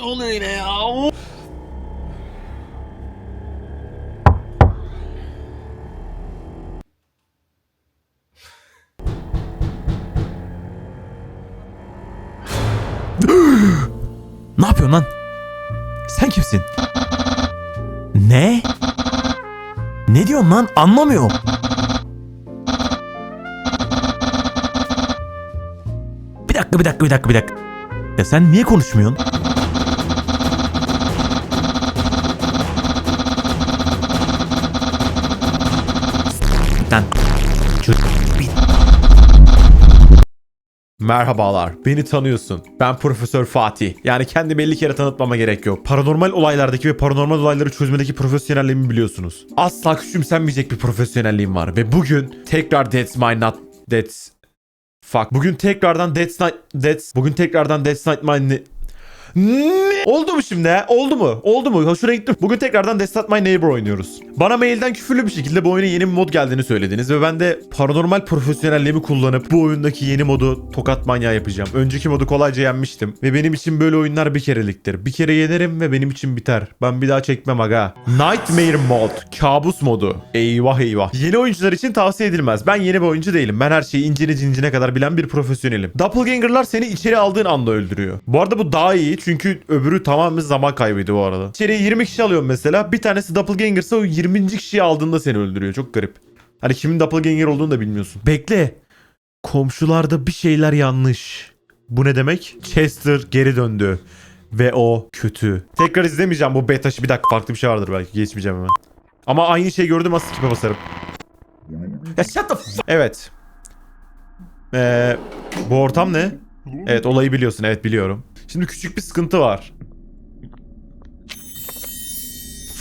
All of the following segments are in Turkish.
Ne oluyor ya? Ne yapıyorsun lan? Sen kimsin? Ne? Ne diyorsun lan? Anlamıyorum. Bir dakika, bir dakika, bir dakika, bir dakika. Ya sen niye konuşmuyorsun? Merhabalar, beni tanıyorsun. Ben Profesör Fatih. Yani kendimi 50 kere tanıtmama gerek yok. Paranormal olaylardaki ve paranormal olayları çözmedeki profesyonelliğimi biliyorsunuz. Asla küçümsenmeyecek bir profesyonelliğim var. Ve bugün tekrar That's My Not... That's... Fuck. Bugün tekrardan That's Not... That's... Bugün tekrardan That's Not My... Oldu mu şimdi he? Oldu mu? Oldu mu? Hoşuna gitti mi? Bugün tekrardan That's Not My Neighbor oynuyoruz. Bana mailden küfürlü bir şekilde bu oyuna yeni bir mod geldiğini söylediniz ve ben de paranormal profesyonelliğimi kullanıp bu oyundaki yeni modu tokat manyağı yapacağım. Önceki modu kolayca yenmiştim ve benim için böyle oyunlar bir kereliktir. Bir kere yenerim ve benim için biter. Ben bir daha çekmem aga. Nightmare mod, kabus modu. Eyvah eyvah. Yeni oyuncular için tavsiye edilmez. Ben yeni bir oyuncu değilim. Ben her şeyi incine cincine kadar bilen bir profesyonelim. Doppelganger'lar seni içeri aldığın anda öldürüyor. Bu arada bu daha iyi çünkü öbürü tamamen zaman kaybıydı bu arada. İçeriye 20 kişi alıyorum mesela. Bir tanesi Doppelganger'sa o 20. kişiyi aldığında seni öldürüyor. Çok garip. Hani kimin Doppelganger olduğunu da bilmiyorsun. Bekle. Komşularda bir şeyler yanlış. Bu ne demek? Chester geri döndü. Ve o kötü. Tekrar izlemeyeceğim bu beta. Bir dakika farklı bir şey vardır belki. Geçmeyeceğim hemen. Ama aynı şeyi gördüm asıl kipe basarım. Ya shut the f- Evet. Ee, bu ortam ne? Evet olayı biliyorsun. Evet biliyorum. Şimdi küçük bir sıkıntı var.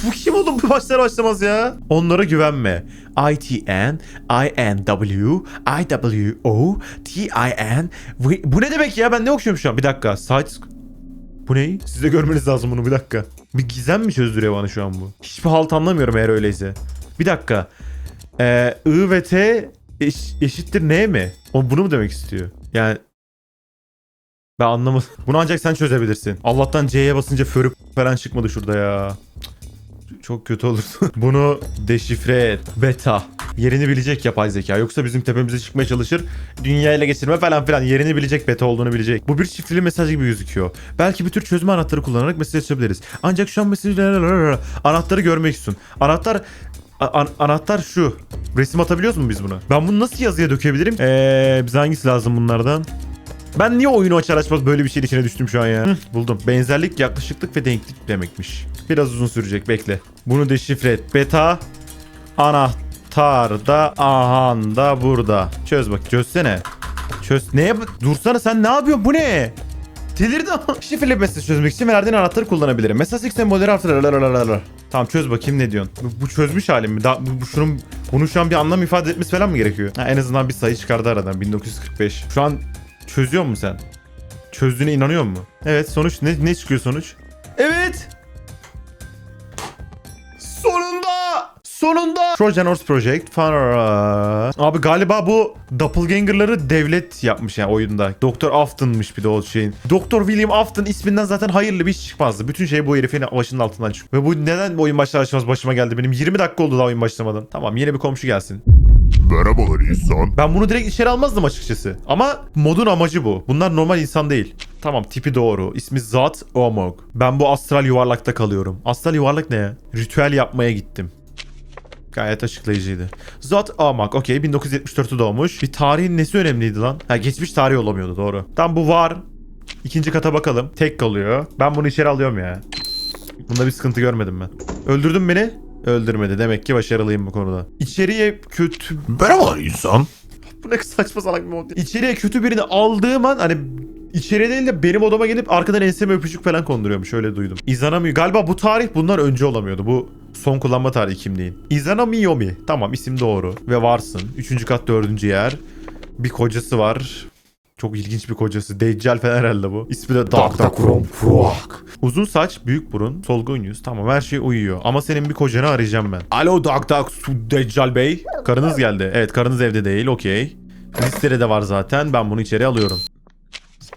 Bu kim oğlum bu başlar başlamaz ya? Onlara güvenme. ITN, INW, IWO, TIN. Bu, ne demek ya? Ben ne okuyorum şu an? Bir dakika. Site... Bu ne? Siz de görmeniz lazım bunu bir dakika. Bir gizem mi çözdürüyor bana şu an bu? Hiçbir halt anlamıyorum eğer öyleyse. Bir dakika. Ee, I ve T eş- eşittir ne mi? O bunu mu demek istiyor? Yani ben anlamadım. Bunu ancak sen çözebilirsin. Allah'tan C'ye basınca förük falan çıkmadı şurada ya. Çok kötü olurdu. Bunu deşifre et. Beta. Yerini bilecek yapay zeka. Yoksa bizim tepemize çıkmaya çalışır. Dünya ele geçirme falan filan. Yerini bilecek beta olduğunu bilecek. Bu bir şifreli mesaj gibi gözüküyor. Belki bir tür çözme anahtarı kullanarak mesaj açabiliriz. Ancak şu an mesaj... Anahtarı görmek istiyorsun. Anahtar... A- an- anahtar şu. Resim atabiliyoruz mu biz bunu? Ben bunu nasıl yazıya dökebilirim? Eee bize hangisi lazım bunlardan? Ben niye oyunu açar açmaz böyle bir şeyin içine düştüm şu an ya? Hı, buldum. Benzerlik, yaklaşıklık ve denklik demekmiş. Biraz uzun sürecek bekle. Bunu deşifre et. Beta anahtar da ahan da burada. Çöz bak çözsene. Çöz. Neye bu- Dursana sen ne yapıyorsun? Bu ne? Delirdi. Şifreli mesaj çözmek için verdiğin anahtarı kullanabilirim. Mesaj sembolleri artır. Tamam çöz bakayım ne diyorsun. Bu, bu çözmüş halim mi? Da, bu, bu şunun bunun şu an bir anlam ifade etmesi falan mı gerekiyor? Ha, en azından bir sayı çıkardı aradan 1945. Şu an çözüyor musun sen? Çözdüğüne inanıyor musun? Evet sonuç ne, ne çıkıyor sonuç? Evet. Sonunda! Sonunda! Trojan Horse Project. Abi galiba bu Doppelganger'ları devlet yapmış yani oyunda. Doktor Afton'mış bir de o şeyin. Doktor William Afton isminden zaten hayırlı bir iş çıkmazdı. Bütün şey bu herifin başının altından çıkıyor. Ve bu neden bu oyun başlar başıma geldi benim? 20 dakika oldu daha oyun başlamadan. Tamam yeni bir komşu gelsin. Merhabalar insan. Ben bunu direkt içeri almazdım açıkçası. Ama modun amacı bu. Bunlar normal insan değil. Tamam tipi doğru. İsmi Zat Omog. Ben bu astral yuvarlakta kalıyorum. Astral yuvarlak ne ya? Ritüel yapmaya gittim. Gayet açıklayıcıydı. Zat Omog. Okey 1974'te doğmuş. Bir tarihin nesi önemliydi lan? Ha geçmiş tarih olamıyordu doğru. Tam bu var. İkinci kata bakalım. Tek kalıyor. Ben bunu içeri alıyorum ya. Bunda bir sıkıntı görmedim ben. Öldürdün beni? Öldürmedi. Demek ki başarılıyım bu konuda. İçeriye kötü Merhabalar insan. bu ne saçma salak bir mod. İçeriye kötü birini aldığım an hani içeriye değil de benim odama gelip arkadan enseme öpücük falan konduruyormuş. Öyle duydum. İzanamıyor. Galiba bu tarih bundan önce olamıyordu. Bu son kullanma tarihi kimliğin. İzanamiyomi. Tamam isim doğru. Ve varsın. Üçüncü kat dördüncü yer. Bir kocası var. Çok ilginç bir kocası. Deccal falan herhalde bu. İsmi de Dark Krom Fruak. Uzun saç, büyük burun, solgun yüz. Tamam her şey uyuyor. Ama senin bir kocanı arayacağım ben. Alo Dark Deccal Bey. Karınız geldi. Evet karınız evde değil. Okey. Listede de var zaten. Ben bunu içeri alıyorum.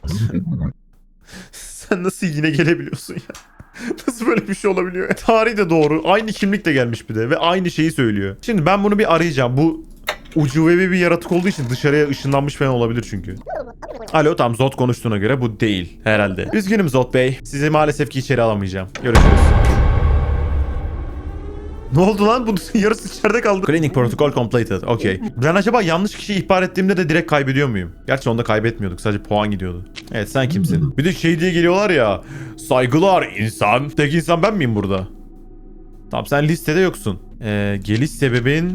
Sen nasıl yine gelebiliyorsun ya? Nasıl böyle bir şey olabiliyor? Tarih de doğru. Aynı kimlik de gelmiş bir de. Ve aynı şeyi söylüyor. Şimdi ben bunu bir arayacağım. Bu ucubevi bir yaratık olduğu için dışarıya ışınlanmış falan olabilir çünkü. Alo tam Zot konuştuğuna göre bu değil herhalde. Üzgünüm Zot Bey. Sizi maalesef ki içeri alamayacağım. Görüşürüz. Ne oldu lan? Bu yarısı içeride kaldı. Cleaning protocol completed. Okey. Ben acaba yanlış kişiyi ihbar ettiğimde de direkt kaybediyor muyum? Gerçi onda kaybetmiyorduk. Sadece puan gidiyordu. Evet sen kimsin? Bir de şey diye geliyorlar ya. Saygılar insan. Tek insan ben miyim burada? Tamam sen listede yoksun. Ee, geliş sebebin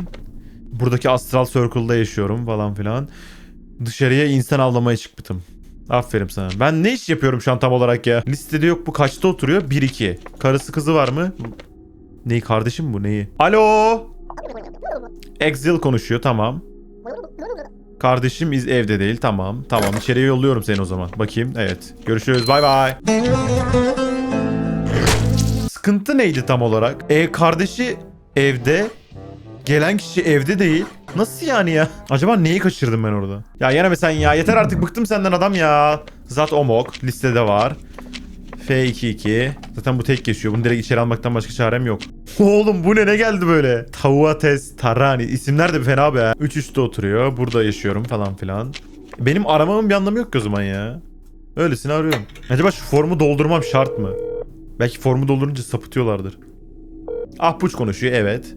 buradaki astral circle'da yaşıyorum falan filan. Dışarıya insan avlamaya çıktım. Aferin sana. Ben ne iş yapıyorum şu an tam olarak ya? Listede yok bu kaçta oturuyor? 1-2. Karısı kızı var mı? Neyi kardeşim bu neyi? Alo. Exil konuşuyor tamam. Kardeşim iz evde değil tamam. Tamam içeriye yolluyorum seni o zaman. Bakayım evet. Görüşürüz bay bay. Sıkıntı neydi tam olarak? E kardeşi evde. Gelen kişi evde değil. Nasıl yani ya? Acaba neyi kaçırdım ben orada? Ya yine sen ya yeter artık bıktım senden adam ya. Zat Omok listede var. F22. Zaten bu tek geçiyor. Bunu direkt içeri almaktan başka çarem yok. Oğlum bu ne ne geldi böyle? Tavuates, Tarani. İsimler de fena be. 3 üstte oturuyor. Burada yaşıyorum falan filan. Benim aramamın bir anlamı yok ki o zaman ya. Öylesine arıyorum. Acaba şu formu doldurmam şart mı? Belki formu doldurunca sapıtıyorlardır. Ahpuç konuşuyor evet.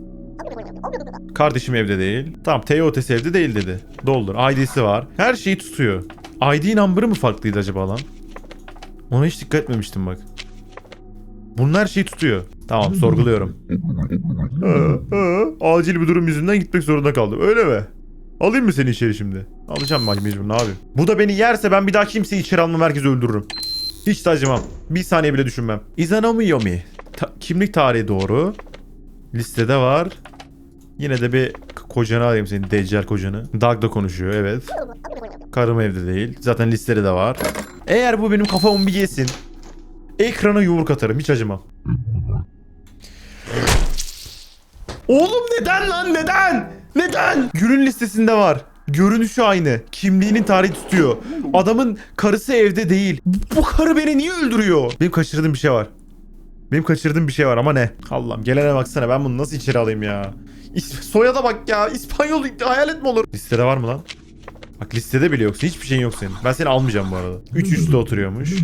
Kardeşim evde değil. Tamam Teotes evde değil dedi. Doldur. ID'si var. Her şeyi tutuyor. ID number'ı mı farklıydı acaba lan? Ona hiç dikkat etmemiştim bak. Bunun her şeyi tutuyor. Tamam sorguluyorum. Ee, ee, acil bir durum yüzünden gitmek zorunda kaldım. Öyle mi? Alayım mı seni içeri şimdi? Alacağım ben mecbur ne yapayım? Bu da beni yerse ben bir daha kimseyi içeri almam herkesi öldürürüm. Hiç de. Bir saniye bile düşünmem. Izanami Yomi. Ta- kimlik tarihi doğru. Listede var. Yine de bir kocanı alayım senin Deccal kocanı. Doug da konuşuyor evet. Karım evde değil. Zaten listede de var. Eğer bu benim kafamı bir yesin. Ekrana yumruk atarım hiç acımam. Oğlum neden lan neden? Neden? Günün listesinde var. Görünüşü aynı. Kimliğinin tarihi tutuyor. Adamın karısı evde değil. Bu karı beni niye öldürüyor? Benim kaçırdığım bir şey var. Benim kaçırdığım bir şey var ama ne? Allah'ım gelene baksana ben bunu nasıl içeri alayım ya? İs- soyada bak ya. İspanyol hayalet mi olur? Listede var mı lan? Bak listede bile yoksun. Hiçbir şeyin yok senin. Ben seni almayacağım bu arada. 3 üstte oturuyormuş.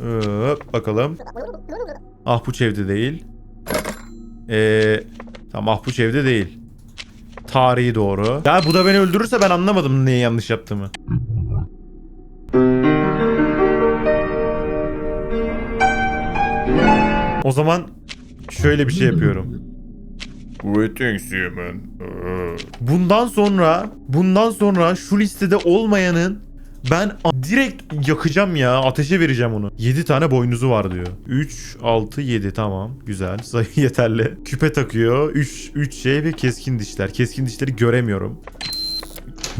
Hop, bakalım. Ahpuç evde değil. Ee, tamam Ahpuç evde değil. Tarihi doğru. Ya bu da beni öldürürse ben anlamadım neyi yanlış yaptığımı. O zaman şöyle bir şey yapıyorum. Greetings human. Bundan sonra bundan sonra şu listede olmayanın ben direkt yakacağım ya. Ateşe vereceğim onu. 7 tane boynuzu var diyor. 3, 6, 7 tamam. Güzel. Sayı yeterli. Küpe takıyor. 3, 3 şey ve keskin dişler. Keskin dişleri göremiyorum.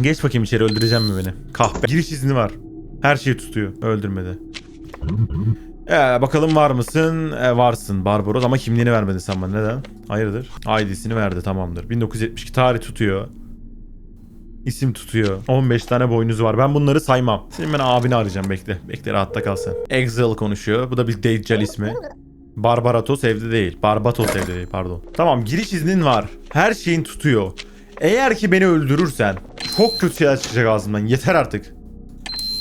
Geç bakayım içeri öldüreceğim mi beni? Kahpe. Giriş izni var. Her şeyi tutuyor. Öldürmedi. Ee, bakalım var mısın? Ee, varsın Barbaros ama kimliğini vermedi sen bana. Neden? Hayırdır? ID'sini verdi tamamdır. 1972 tarih tutuyor. İsim tutuyor. 15 tane boynuzu var. Ben bunları saymam. Senin ben abini arayacağım bekle. Bekle rahatta kal sen. Exil konuşuyor. Bu da bir Deccal ismi. Barbaratos evde değil. Barbatos evde değil pardon. Tamam giriş iznin var. Her şeyin tutuyor. Eğer ki beni öldürürsen çok kötü şeyler çıkacak ağzımdan. Yeter artık.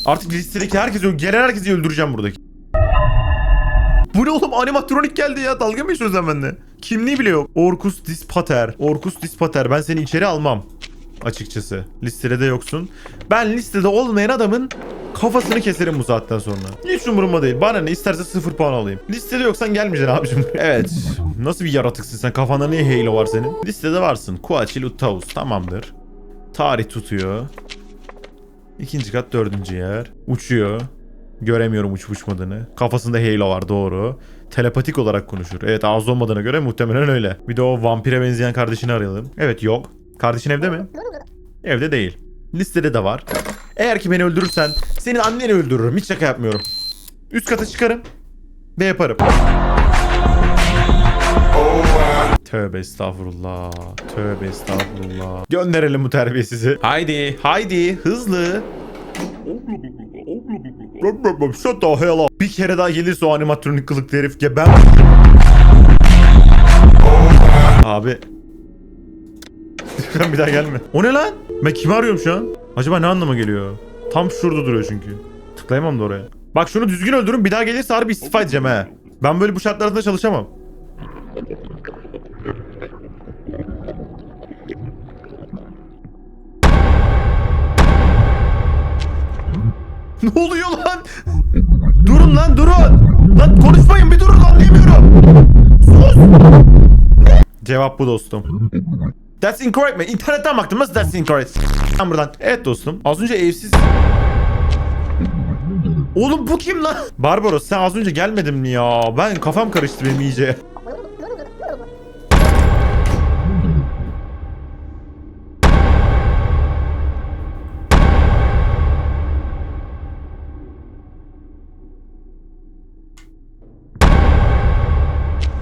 Artık listedeki herkesi, gelen herkesi öldüreceğim buradaki. Bu ne oğlum animatronik geldi ya dalga mı geçiyorsun sen bende? Kimliği bile yok. Orkus Dispater. Orkus Dispater ben seni içeri almam. Açıkçası. Listede de yoksun. Ben listede olmayan adamın kafasını keserim bu saatten sonra. Hiç umurumda değil. Bana ne isterse sıfır puan alayım. Listede yoksan gelmeyeceksin abicim. evet. Nasıl bir yaratıksın sen? Kafanda niye halo var senin? Listede varsın. Kuachil Utaus. Tamamdır. Tarih tutuyor. İkinci kat dördüncü yer. Uçuyor. Göremiyorum uçup uçmadığını. Kafasında halo var doğru. Telepatik olarak konuşur. Evet ağzı olmadığına göre muhtemelen öyle. Bir de o vampire benzeyen kardeşini arayalım. Evet yok. Kardeşin evde mi? Evde değil. Listede de var. Eğer ki beni öldürürsen senin anneni öldürürüm. Hiç şaka yapmıyorum. Üst kata çıkarım. Ve yaparım. Tövbe estağfurullah. Tövbe estağfurullah. Gönderelim bu terbiyesizi. Haydi, haydi, hızlı. Shut the hell up. Bir kere daha gelirse o animatronik kılıklı herif ben... Abi. Bir daha gelme. O ne lan? Ben kimi arıyorum şu an? Acaba ne anlama geliyor? Tam şurada duruyor çünkü. Tıklayamam da oraya. Bak şunu düzgün öldürün bir daha gelirse harbi istifa edeceğim he. Ben böyle bu şartlar altında çalışamam. Ne oluyor lan? Durun lan durun. Lan konuşmayın bir durun anlayamıyorum. Sus. Cevap bu dostum. That's incorrect mi? İnternetten baktım nasıl that's incorrect? Lan buradan. Evet dostum. Az önce evsiz... Oğlum bu kim lan? Barbaros sen az önce gelmedin mi ya? Ben kafam karıştı benim iyice.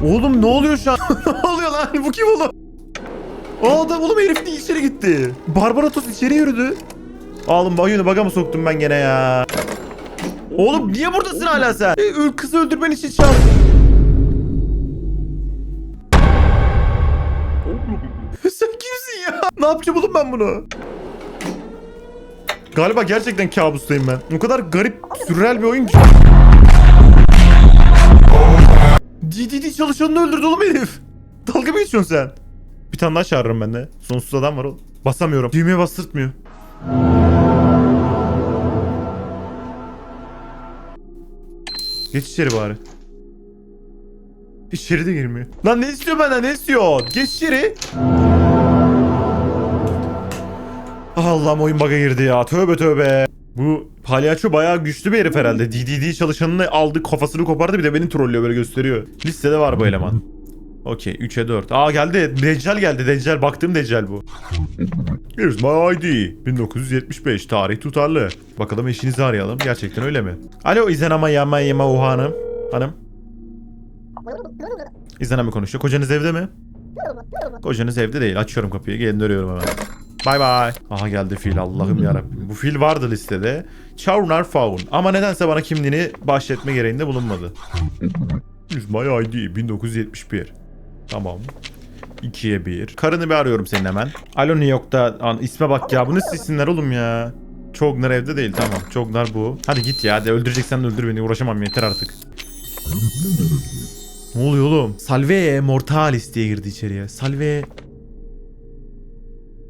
Oğlum ne oluyor şu an? ne oluyor lan? Bu kim oğlum? Aa da oğlum herif de içeri gitti. Barbaratos içeri yürüdü. Oğlum bayını baga mı soktum ben gene ya? Oğlum niye buradasın hala sen? E, kızı öldürmen için çağır. sen kimsin ya? Ne yapacağım oğlum ben bunu? Galiba gerçekten kabustayım ben. O kadar garip, sürreel bir oyun ki. DDD çalışanını öldürdü oğlum herif. Dalga mı geçiyorsun sen? Bir tane daha çağırırım ben de. Sonsuz adam var oğlum. Basamıyorum. Düğmeye bastırtmıyor. Geç içeri bari. İçeri de girmiyor. Lan ne istiyor benden ne istiyor? Geç içeri. Allah'ım oyun bug'a girdi ya. Tövbe tövbe. Bu palyaço bayağı güçlü bir herif herhalde. DDD çalışanını aldı kafasını kopardı bir de beni trollüyor böyle gösteriyor. Listede var bu eleman. Okey 3'e 4. Aa geldi. Deccal geldi. Deccal. Baktığım Deccal bu. Here's my ID. 1975. Tarih tutarlı. Bakalım eşinizi arayalım. Gerçekten öyle mi? Alo İzenama Yama Yama Uha hanım. Hanım. İzenama konuşuyor. Kocanız evde mi? Kocanız evde değil. Açıyorum kapıyı. Gelin dönüyorum hemen. Bay bay. Aha geldi fil Allah'ım yarabbim. Bu fil vardı listede. Chaunar Faun. Ama nedense bana kimliğini bahşetme gereğinde bulunmadı. Here's my ID 1971. Tamam. 2'ye 1. Karını bir arıyorum senin hemen. Alo New York'ta. An, isme bak ya. Bu nasıl isimler oğlum ya? Çognar evde değil tamam. Çognar bu. Hadi git ya. Hadi öldüreceksen de öldür beni. Uğraşamam yeter artık. Ne oluyor oğlum? Salve Mortalis diye girdi içeriye. Salve.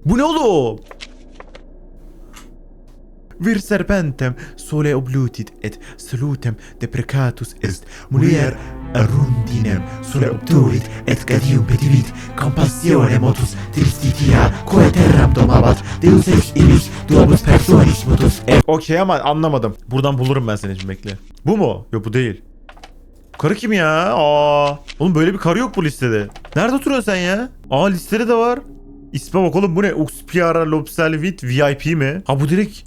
Bu ne oğlum? Vir serpentem sole oblutit et salutem deprecatus est mulier arundinem sole obturit et gadium petivit compassione motus tristitia quae terram domabat deus ex imis duobus personis mutus et Okey ama anlamadım. Buradan bulurum ben seni şimdi bekle. Bu mu? Yok bu değil. Karı kim ya? Aa. Oğlum böyle bir karı yok bu listede. Nerede oturuyorsun sen ya? Aa listede de var. İsme bak oğlum bu ne? Uxpiara Lobselvit VIP mi? Ha bu direkt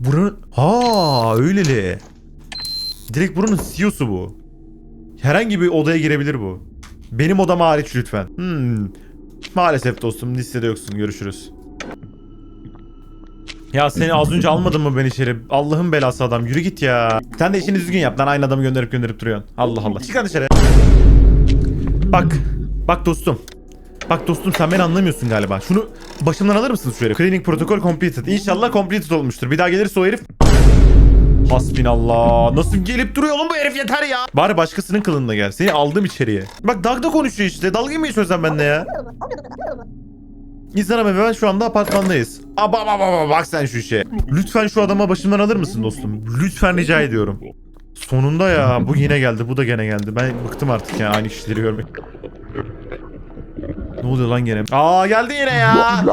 buranın... Ha öyleli. Direkt buranın CEO'su bu. Herhangi bir odaya girebilir bu. Benim odama hariç lütfen. Hmm. Maalesef dostum listede yoksun. Görüşürüz. Ya seni az önce almadın mı ben içeri? Allah'ın belası adam. Yürü git ya. Sen de işini düzgün yap lan. Aynı adamı gönderip gönderip duruyorsun. Allah Allah. Çık dışarı. Bak. Bak dostum. Bak dostum sen beni anlamıyorsun galiba. Şunu başımdan alır mısın şu herif? Cleaning protokol completed. İnşallah completed olmuştur. Bir daha gelirse o herif... Hasbinallah. Nasıl gelip duruyor oğlum bu herif yeter ya. Bari başkasının kılığında gel. Seni aldım içeriye. Bak Dagda konuşuyor işte. Dalga mı geçiyorsun sen benimle ya? İzler abi ben şu anda apartmandayız. Aba aba aba bak sen şu işe. Lütfen şu adama başımdan alır mısın dostum? Lütfen rica ediyorum. Sonunda ya bu yine geldi bu da gene geldi. Ben bıktım artık ya aynı kişileri görmek. Ne oluyor lan gene? Aa geldi yine ya.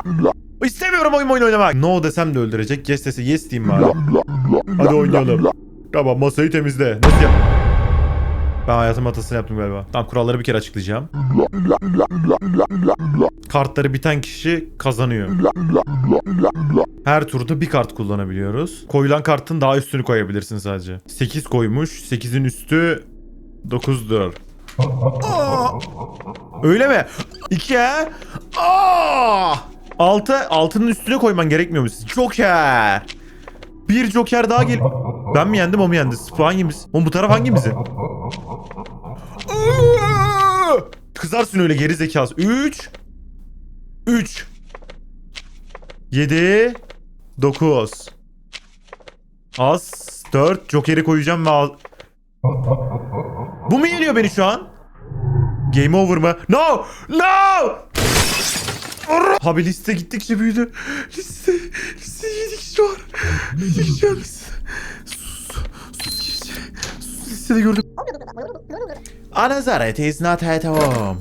İstemiyorum oyun oyun oynamak. No desem de öldürecek. Yes dese yes diyeyim bari. Hadi oynayalım. Tamam masayı temizle. Nasıl yap? Ben hayatım hatasını yaptım galiba. Tamam kuralları bir kere açıklayacağım. Kartları biten kişi kazanıyor. Her turda bir kart kullanabiliyoruz. Koyulan kartın daha üstünü koyabilirsin sadece. 8 koymuş. 8'in üstü 9'dur. Öyle mi? 2 he? Aa! 6 altının üstüne koyman gerekmiyor mu? Joker. Bir Joker daha gel. Ben mi yendim o mu yendi? Bu hangimiz? Oğlum bu taraf hangimizin? Kızarsın öyle geri zekası. 3 3 7 9 Az 4 Joker'i koyacağım ve al. Bu mu yeniyor beni şu an? Game over mı? No! No! Abi liste gittikçe büyüdü. Liste, liste 7 kişi var. 7 kişi var liste. Sus, sus girici. Sus listede gördüm. Anazaret is not at home.